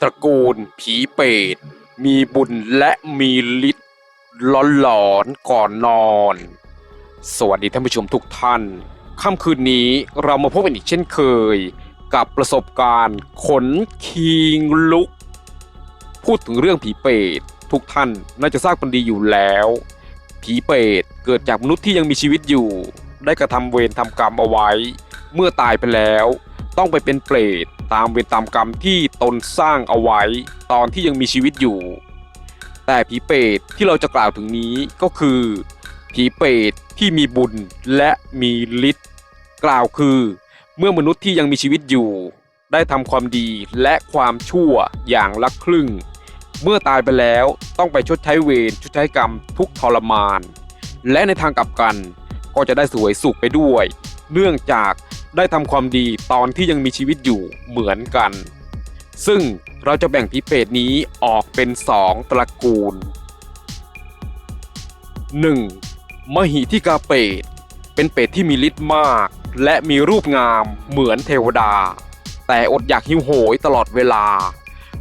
ตระกูลผีเปรตมีบุญและมีฤทธิ์หลอนๆก่อนนอน สวัสดีท่านผู้ชมทุกท่าน ค่ำคืนนี้เรามาพบกันอีกเช่นเคย กับประสบการณ์ขนคิงลุก พูดถึงเรื่องผีเปรตทุกท่านน่าจะทราบกันดีอยู่แล้ว ผีเปรตเกิดจากมนุษย์ที่ยังมีชีวิตอยู่ ได้กระทำเวรทำกรรมเอาไว้ เมื่อตายไปแล้ว ต้องไปเป็นเปรต ตามเวรตามกรรมที่ตนสร้างเอาไว้ ตอนที่ยังมีชีวิตอยู่ แต่ผีเปรตที่เราจะกล่าวถึงนี้ก็คือ ผีเปรตที่มีบุญและมีฤทธิ์กล่าวคือ เมื่อมนุษย์ที่ยังมีชีวิตอยู่ ได้ทำความดีและความชั่วอย่างละครึ่ง เมื่อตายไปแล้วต้องไปชดใช้เวรชดใช้กรรมทุกทรมาน และในทางกลับกันก็จะได้สวยสุขไปด้วย เนื่องจาก ได้ทำความดีตอนที่ยังมีชีวิตอยู่เหมือนกัน ซึ่งเราจะแบ่งผีเปรตนี้ออกเป็นสองตระกูล 1. มหิทิกาเปรตเป็นเปรตที่มีฤทธิ์มาก และมีรูปงามเหมือนเทวดา แต่อดอยากหิวโหยตลอดเวลา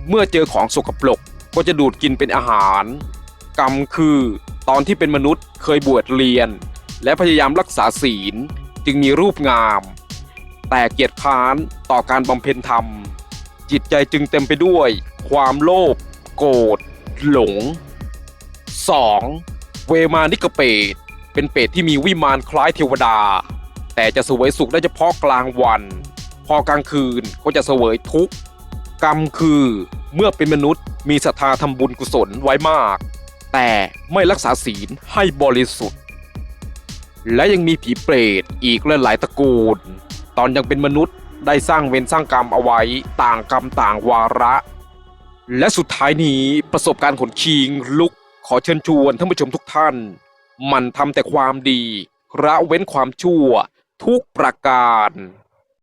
เมื่อเจอของสกปรกก็จะดูดกินเป็นอาหาร กรรมคือตอนที่เป็นมนุษย์เคยบวชเรียน และพยายามรักษาศีลจึงมีรูปงาม แต่เกียจค้านต่อการบำเพ็ญธรรม จิตใจจึงเต็มไปด้วย ความโลภโกรธหลง 2. เวมานิกเปตเป็นเปรตที่มีวิมานคล้ายเทวดา แต่จะเสวยสุขได้เฉพาะกลางวัน พอกลางคืนก็จะเสวยทุกข์กรรมคือเมื่อเป็นมนุษย์มีศรัทธาทำบุญกุศลไว้มาก แต่ไม่รักษาศีลให้บริสุทธิ์ และยังมีผีเปรตอีกหลายตระกูล ตอนยังเป็นมนุษย์ได้สร้างเวรสร้างกรรมเอาไว้ต่างกรรมต่างวาระ และสุดท้ายนี้ประสบการณ์ขนคิงลุกขอเชิญชวนท่านผู้ชมทุกท่าน มันทำแต่ความดี ระเว้นความชั่วทุกประการ